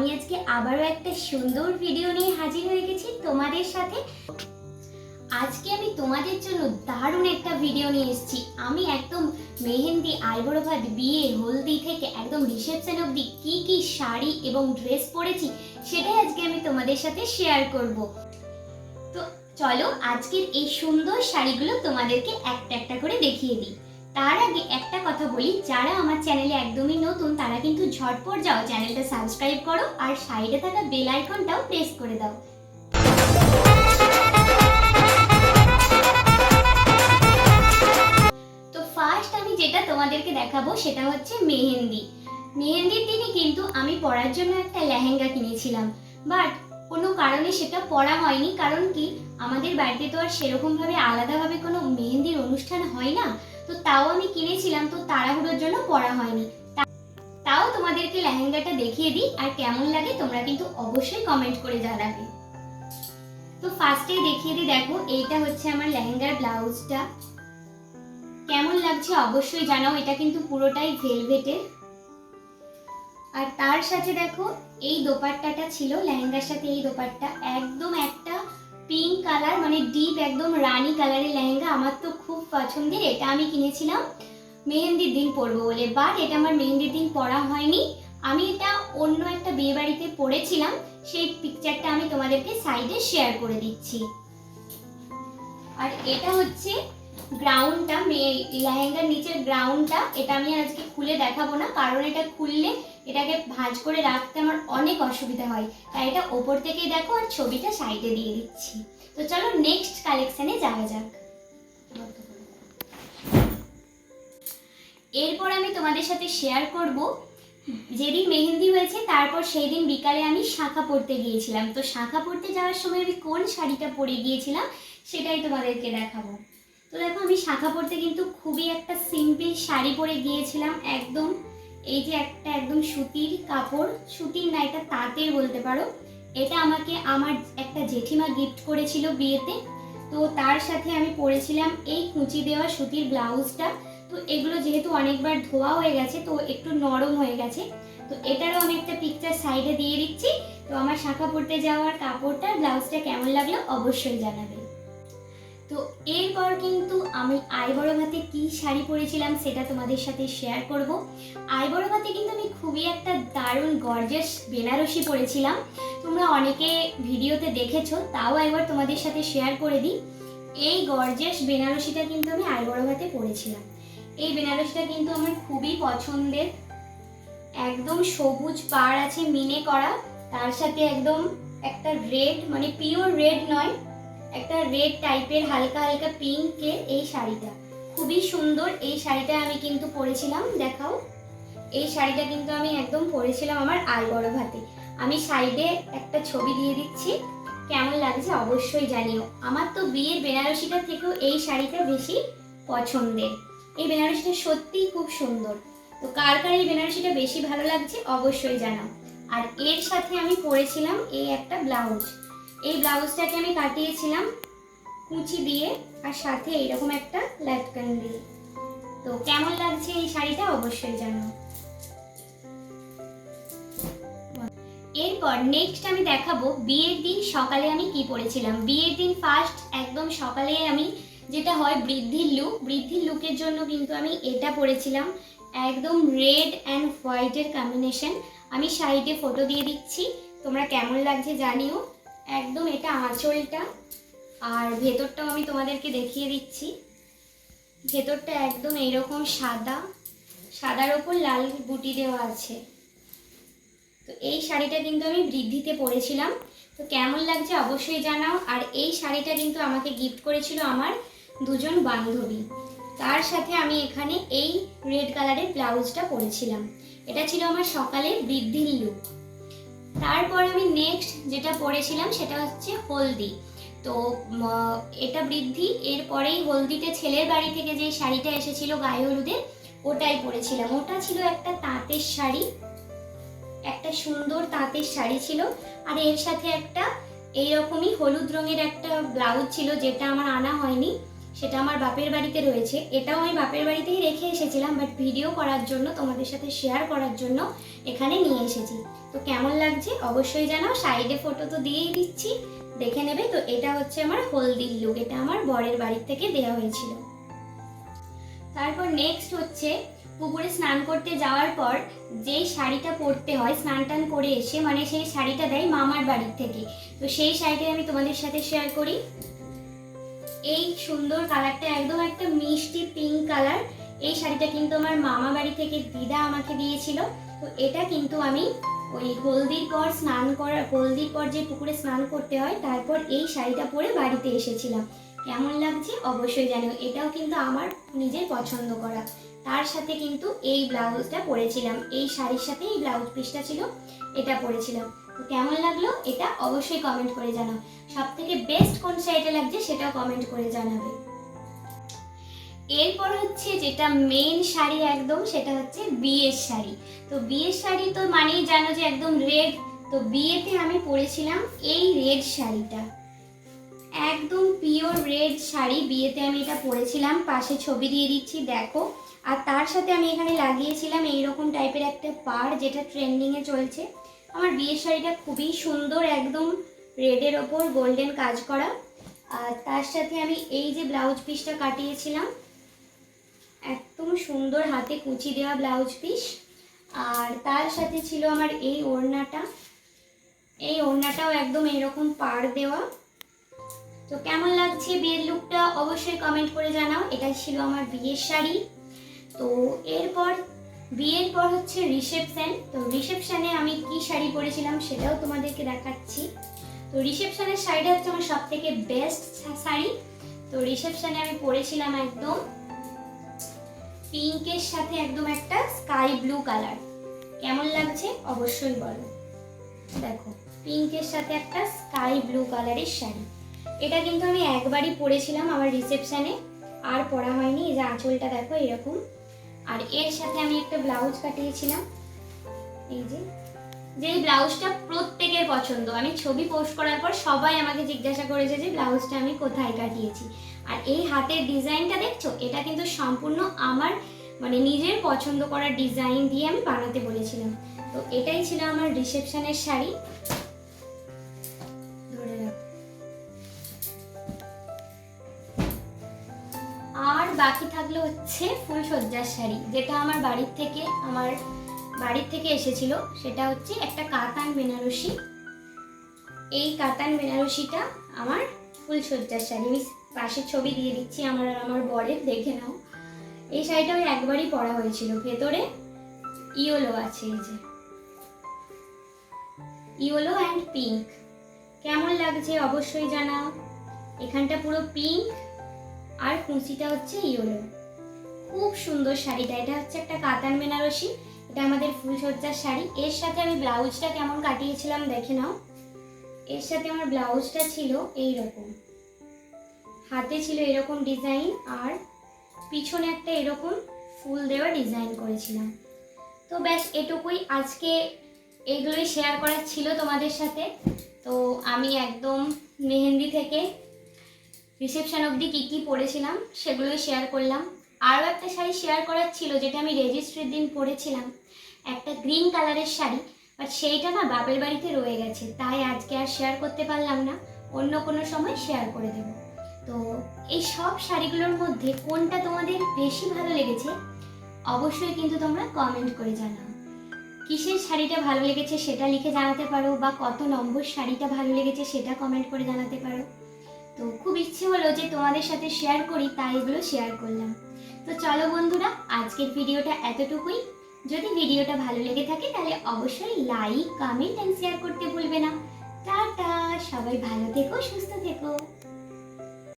আমি আজকে আবারও একটা সুন্দর ভিডিও নিয়ে হাজির হয়ে গেছি তোমাদের সাথে। আজকে আমি তোমাদের জন্য দারুণ একটা ভিডিও নিয়ে এসেছি। আমি একদম মেহেন্দি আইবুড়ো ভাত বিয়ে, হলদি থেকে একদম রিসেপশন অবধি কি কি শাড়ি এবং ড্রেস পরেছি সেটাই আজকে আমি তোমাদের সাথে শেয়ার করব। তো চলো আজকের এই সুন্দর শাড়িগুলো তোমাদেরকে একটা একটা করে দেখিয়ে দিই। তার আগে একটা কথা বলি, যারা আমার চ্যানেলে একদমই নতুন, তারা কিন্তু ঝটপট যাও চ্যানেলটা সাবস্ক্রাইব করো আর সাইডে থাকা বেল আইকনটাও প্রেস করে দাও। তো ফার্স্ট আমি যেটা তোমাদেরকে দেখাবো সেটা হচ্ছে মেহেন্দি। মেহেন্দির দিনে কিন্তু আমি পরার জন্য একটা লেহেঙ্গা কিনেছিলাম বাট কোনো কারণে সেটা পড়া হয়নি, কারণ কি আমাদের বাড়িতে তো আর সেরকমভাবে আলাদাভাবে কোনো মেহেন্দির অনুষ্ঠান হয় না। তো তাও আমি কিনেছিলাম, তো তাড়াহুড়োর জন্য পরা হয়নি। তাও তোমাদেরকে লেহেঙ্গাটা দেখিয়ে দিই, আর কেমন লাগে তোমরা কিন্তু অবশ্যই কমেন্ট করে জানাবে। তো ফার্স্টেই দেখিয়ে দিই, দেখো, এইটা হচ্ছে আমার লেহেঙ্গার ব্লাউজটা। কেমন লাগছে অবশ্যই জানাও, এটা কিন্তু পুরোটাই ভেলভেটের। আর তার সাথে দেখো, এই দোপাট্টাটা ছিল, লেহেঙ্গার সাথে এই দোপাট্টা। একদম একটা পিঙ্ক কালার মানে ডিপ একদম রানী কালারের লেহেঙ্গা। আমার তো পছন্দের, এটা আমি কিনেছিলাম। মেহেন্দির দিন পরবো বলে। বাট এটা আমার মেহেন্দির দিন পরা হয়নি। আমি এটা অন্য একটা বিয়ে বাড়িতে পরেছিলাম। সেই পিকচারটা আমি তোমাদেরকে সাইডে শেয়ার করে দিচ্ছি। আর এটা হচ্ছে গ্রাউন্ডটা লেহেঙ্গার নিচের গ্রাউন্ডটা এটা আমি আজকে খুলে দেখাবো না, কারণ এটা খুললে এটাকে ভাঁজ করে রাখতে আমার অনেক অসুবিধা হয়। তাই এটা ওপর থেকেই দেখো আর ছবিটা সাইডে দিয়ে দিচ্ছি। তো চলো নেক্সট কালেকশানে যাওয়া যাক। এরপর আমি তোমাদের সাথে শেয়ার করব। যেদিন মেহেন্দি হয়েছে, তারপর সেই দিন বিকালে আমি শাখা পড়তে গিয়েছিলাম। তো শাখা পড়তে যাওয়ার সময় আমি কোন শাড়িটা পরে গিয়েছিলাম, সেটাই তোমাদেরকে দেখাবো। তো দেখো, আমি শাখা পড়তে কিন্তু খুবই একটা সিম্পল শাড়ি পরে গিয়েছিলাম। একদম এই যে একটা একদম সুতির কাপড়, সুতির না, এটা তাঁতের বলতে পারো। এটা আমাকে আমার একটা জেঠিমা গিফট করেছিল বিয়েতে। তো তার সাথে আমি পরেছিলাম এই কুচি দেওয়া সুতির ব্লাউজটা। তো এগুলো যেহেতু অনেকবার ধোয়া হয়ে গেছে, তো একটু নরম হয়ে গেছে। তো এটারও আমি একটা পিকচার সাইডে দিয়ে দিচ্ছি। তো আমার শাখা পড়তে যাওয়ার কাপড়টা, ব্লাউজটা কেমন লাগল অবশ্যই জানাবে। তো এরপর কিন্তু আমি আইবড় ভাতে কি শাড়ি পরেছিলাম সেটা তোমাদের সাথে শেয়ার করব। আইবড় ভাতে কিন্তু আমি খুবই একটা দারুণ গর্জাস বেনারসি পরেছিলাম। তোমরা অনেকে ভিডিওতে দেখেছ, তাও একবার তোমাদের সাথে শেয়ার করে দিই। এই গর্জাস বেনারসিটা কিন্তু আমি আইবড় ভাতে পরেছিলাম। এই বেনারসিটা কিন্তু আমার খুবই পছন্দের। একদম সবুজ পাড় আছে মিনে করা। তার সাথে একদম একটা রেড মানে পিওর রেড নয়, একটা রেড টাইপের হালকা হালকা পিঙ্কের এই শাড়িটা। খুবই সুন্দর এই শাড়িটা আমি কিন্তু পরেছিলাম, দেখাও। এই শাড়িটা কিন্তু আমি একদম পরেছিলাম আমার আই বড় ভাতে। আমি সাইডে একটা ছবি দিয়ে দিচ্ছি, কেমন লাগছে অবশ্যই জানিও। আমার তো বিয়ের বেনারসিটা থেকেও এই শাড়িটা বেশি পছন্দের। এই বেনারসিটা সত্যিই খুব সুন্দর। তো কার কার এই বেনারসিটা বেশি ভালো লাগছে অবশ্যই জানাও। আর এর সাথে আমি পরেছিলাম এই একটা ব্লাউজ। এই ব্লাউজটাকে আমি কাটিয়েছিলাম কুচি দিয়ে আর সাথে এইরকম একটা ল্যাটকান দিয়ে। তো কেমন লাগছে এই শাড়িটা অবশ্যই জানাও। এরপর নেক্সট আমি দেখাবো বিয়ের দিন সকালে আমি কি পরেছিলাম। বিয়ের দিন ফার্স্ট একদম সকালে আমি যেটা হয় বৃদ্ধির লুক বৃদ্ধির লুকের জন্য কিন্তু আমি এটা পরেছিলাম, একদম রেড অ্যান্ড হোয়াইটের কম্বিনেশন আমি সাইডে ফটো দিয়ে দিচ্ছি, তোমরা কেমন লাগছে জানিও। একদম এটা আঁচলটা, আর ভেতরটাও আমি তোমাদেরকে দেখিয়ে দিচ্ছি। ভেতরটা একদম এইরকম সাদা, সাদার ওপর লাল বুটি দেওয়া আছে। তো এই শাড়িটা কিন্তু আমি বৃদ্ধিতে পরেছিলাম। তো কেমন লাগছে অবশ্যই জানাও, আর এই শাড়িটা কিন্তু আমাকে গিফট করেছিল আমার দুজন বান্ধবী। তার সাথে আমি এখানে এই রেড কালারের ব্লাউজটা পরেছিলাম। এটা ছিল আমার সকালে বৃদ্ধির লুক তারপর আমি নেক্সট যেটা পরেছিলাম সেটা হচ্ছে হলদি। তো এটা বৃদ্ধি, এরপরেই হলদিতে ছেলের বাড়ি থেকে যে শাড়িটা এসেছিল গায়ে হলুদে ওটাই পরেছিলাম। ওটা ছিল একটা তাঁতের শাড়ি। একটা সুন্দর তাঁতের শাড়ি ছিল। আর এর সাথে একটা এইরকমই হলুদ রঙের একটা ব্লাউজ ছিল যেটা আমার আনা হয়নি। সেটা আমার বাপের বাড়িতে রয়েছে। এটাও আমি বাপের বাড়িতেই রেখে এসেছিলাম বাট ভিডিও করার জন্য, তোমাদের সাথে শেয়ার করার জন্য এখানে নিয়ে এসেছি। তো কেমন লাগছে অবশ্যই জানাও সাইডে ফটো তো দিয়েই দিচ্ছি, দেখে নেবে। তো এটা হচ্ছে আমার হলদির লুক এটা আমার বরের বাড়ির থেকে দেওয়া হয়েছিল। তারপর নেক্সট হচ্ছে, পুকুরে স্নান করতে যাওয়ার পর যেই শাড়িটা পরতে হয়, স্নান টান করে এসে মানে সেই শাড়িটা দেয় মামার বাড়ির থেকে। তো সেই শাড়িটা আমি তোমাদের সাথে শেয়ার করি। এই সুন্দর কালারটা, একদম একটা মিষ্টি পিঙ্ক কালার এই শাড়িটা কিন্তু আমার মামা বাড়ি থেকে দিদা আমাকে দিয়েছিল। তো এটা কিন্তু আমি ওই হলদির পর স্নান করা, হলদির পর যে পুকুরে স্নান করতে হয়, তারপর এই শাড়িটা পরে বাড়িতে এসেছিলাম। কেমন লাগছে অবশ্যই জানিও। এটাও কিন্তু আমার নিজের পছন্দ করা। তার সাথে কিন্তু এই ব্লাউজটা পরেছিলাম। এই শাড়ির সাথে এই ব্লাউজ পিসটা ছিল, এটা পরেছিলাম। তো কেমন লাগল এটা অবশ্যই কমেন্ট করে জানাও। সব থেকে বেস্ট কোন শাড়িটা লাগছে সেটাও কমেন্ট করে জানাবে। এরপর হচ্ছে যেটা মেন শাড়ি একদম, সেটা হচ্ছে বিয়ের শাড়ি। তো বিয়ের শাড়ি তো মানেই জানো যে একদম রেড তো বিয়েতে আমি পরেছিলাম এই রেড শাড়িটা। একদম পিওর রেড শাড়ি। বিয়েতে আমি এটা পরেছিলাম। পাশে ছবি দিয়ে দিচ্ছি, দেখো। আর তার সাথে আমি এখানে লাগিয়েছিলাম এইরকম টাইপের একটা পার যেটা ট্রেন্ডিংয়ে চলছে। আমার বিয়ের শাড়িটা খুবই সুন্দর, একদম রেডের ওপর গোল্ডেন কাজ করা। আর তার সাথে আমি এই যে ব্লাউজ পিসটা কাটিয়েছিলাম, একদম সুন্দর হাতে কুচি দেওয়া ব্লাউজ পিস আর তার সাথে ছিল আমার এই ওড়নাটা। এই ওড়নাটাও একদম এরকম পাড় দেওয়া। তো কেমন লাগছে বিয়ের লুকটা অবশ্যই কমেন্ট করে জানাও। এটা ছিল আমার বিয়ের শাড়ি। তো এরপর, বিয়ের পর হচ্ছে রিসেপশন। তো রিসেপশনে আমি কি শাড়ি পরেছিলাম সেটাও তোমাদেরকে দেখাচ্ছি। তো রিসেপশনের শাড়িটা হচ্ছে আমার সব থেকে বেস্ট শাড়ি। তো রিসেপশনে আমি পরেছিলাম একদম পিঙ্কের সাথে একদম একটা স্কাই ব্লু কালার কেমন লাগছে অবশ্যই বলো। দেখো, পিঙ্কের সাথে একটা স্কাই ব্লু কালারের শাড়ি। এটা কিন্তু আমি একবারই পরেছিলাম আমার রিসেপশনে। আর পরা হয়নি, এই যে আঁচলটা দেখো এরকম। আর এর সাথে আমি একটা ব্লাউজ কাটিয়েছিলাম। এই যে যে ব্লাউজটা প্রত্যেকের পছন্দ। আমি ছবি পোস্ট করার পর সবাই আমাকে জিজ্ঞাসা করেছে যে, ব্লাউজটা আমি কোথায় কাটিয়েছি? আর এই হাতের ডিজাইনটা দেখছ? এটা কিন্তু সম্পূর্ণ আমার মানে নিজের পছন্দ করা ডিজাইন দিয়ে আমি বানাতে বলেছিলাম। তো এটাই ছিল আমার রিসেপশনের শাড়ি। বাকি থাকল হচ্ছে ফুল ফুলসজ্জার শাড়ি, যেটা আমার বাড়ির থেকে, আমার বাড়ির থেকে এসেছিল। সেটা হচ্ছে একটা কাতান বেনারসি। এই কাতান বেনারসিটা আমার ফুল ফুলসজ্জার শাড়ি। আমি পাশের ছবি দিয়ে দিচ্ছি আমার আর আমার বরের, দেখে নাও। এই শাড়িটা আমি একবারই পরা হয়েছিল। ভেতরে ইয়োলো আছে এই যে। Yellow and pink. কেমন লাগছে অবশ্যই জানাও। এখানটা পুরো পিঙ্ক। আর কুঁচিটা হচ্ছে ইয়োলো খুব সুন্দর শাড়িটা। এটা হচ্ছে একটা কাতান বেনারসি। এটা আমাদের ফুলসজ্জার শাড়ি। এর সাথে আমি ব্লাউজটা কেমন কাটিয়েছিলাম দেখে নাও। এর সাথে আমার ব্লাউজটা ছিল এই রকম হাতে ছিল এরকম ডিজাইন আর পিছনে একটা এরকম ফুল দেওয়া ডিজাইন করেছিলাম। তো ব্যাস, এটুকুই আজকে এগুলোই শেয়ার করার ছিল তোমাদের সাথে। তো আমি একদম মেহেন্দি থেকে রিসেপশন অবধি কী কী পরেছিলাম সেগুলোই শেয়ার করলাম। আরও একটা শাড়ি শেয়ার করার ছিল যেটা আমি রেজিস্ট্রির দিন পরেছিলাম একটা গ্রিন কালারের শাড়ি বাট সেইটা না বাপের বাড়িতে রয়ে গেছে, তাই আজকে আর শেয়ার করতে পারলাম না। অন্য কোনো সময় শেয়ার করে দেব। তো এই সব শাড়িগুলোর মধ্যে কোনটা তোমাদের বেশি ভালো লেগেছে, অবশ্যই কিন্তু তোমরা কমেন্ট করে জানাও। কিসের শাড়িটা ভালো লেগেছে সেটা লিখে জানাতে পারো, বা কত নম্বর শাড়িটা ভালো লেগেছে সেটা কমেন্ট করে জানাতে পারো। তো খুব ইচ্ছে হলো যে তোমাদের সাথে শেয়ার করি, তাই এগুলো শেয়ার করলাম। তো চলো বন্ধুরা, আজকের ভিডিওটা এতটুকুই। যদি ভিডিওটা ভালো লেগে থাকে, তাহলে অবশ্যই লাইক কমেন্ট অ্যান্ড শেয়ার করতে ভুলবে না। টাটা! সবাই ভালো থেকো, সুস্থ থেকো।